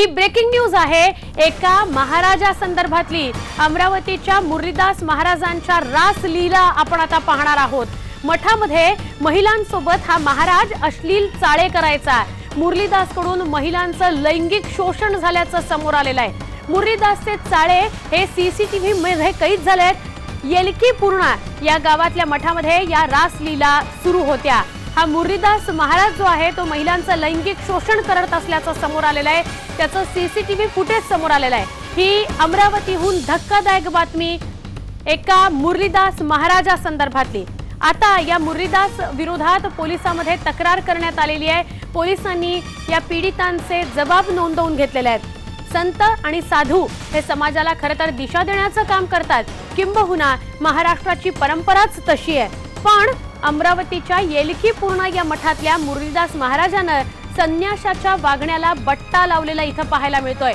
ही breaking news आहे. एका महाराजा संदर्भातली अमरावतीच्या मुरलीदास महाराजांच्या रास लीला आपण आता पाहणार आहोत. मठामध्ये महिलांसोबत हा महाराज अश्लील चाळे करायचा. मुरलीदासकडून महिलांचं लैंगिक शोषण झाल्याचं समोर आलेलं आहे. मुरलीदासचे चाळे हे सीसीटीव्ही मध्ये कैद झाले आहेत येलकी पूर्णा या गावातल्या मठामध्ये या रासलीला सुरू होत्या. हा मुरलीदास महाराज जो आहे तो महिलांचं लैंगिक शोषण करत असल्याचं समोर आलेलं आहे. त्याचं सीसीटीव्ही फुटेज समोर आलेलं आहे. ही अमरावतीहून धक्कादायक बातमी एका मुरलीदास महाराजा संदर्भातली. आता या मुरलीदास विरोधात पोलिसांमध्ये तक्रार करण्यात आलेली आहे. पोलिसांनी या पीडितांचे जबाब नोंदवून घेतलेले आहेत. संत आणि साधू हे समाजाला खरं तर दिशा देण्याचं काम करतात. किंबहुना महाराष्ट्राची परंपराच तशी आहे. पण अमरावतीच्या येलखीपूर्ण या मठातल्या मुरलीदास महाराजानं संन्याशाच्या वागण्याला बट्टा लावलेला इथं पाहायला मिळतोय.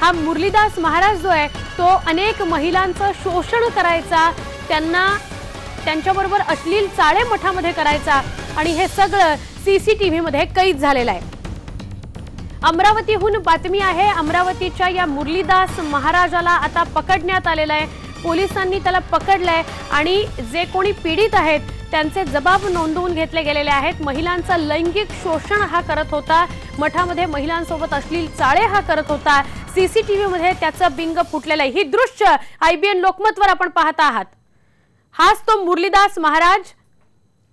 हा मुरलीदास महाराज जो आहे तो अनेक महिलांचं शोषण करायचा त्यांना त्यांच्याबरोबर अश्लील चाळे मठामध्ये करायचा आणि हे सगळं सीसीटीव्हीमध्ये कैद झालेलं आहे. अमरावतीहून बातमी आहे अमरावतीच्या या मुरलीदास महाराजाला आता पकडण्यात आलेलं आहे. पोलिसांनी त्याला पकडलंय आणि जे कोणी पीडित आहेत त्यांचे जबाब नोंदवून घेतले गेलेले आहेत. महिलांचं लैंगिक शोषण हा करत होता. मठामध्ये महिलांसोबत अश्लील चाळे हा करत होता. सीसीटीव्ही मध्ये त्याचं बिंग फुटलेलं आहे. ही दृश्य आयबीएन लोकमतवर आपण पाहत आहात. हाच तो मुरलीदास महाराज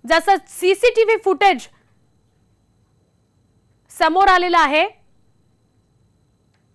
जसं सीसीटीव्ही फुटेज समोर आलेलं आहे.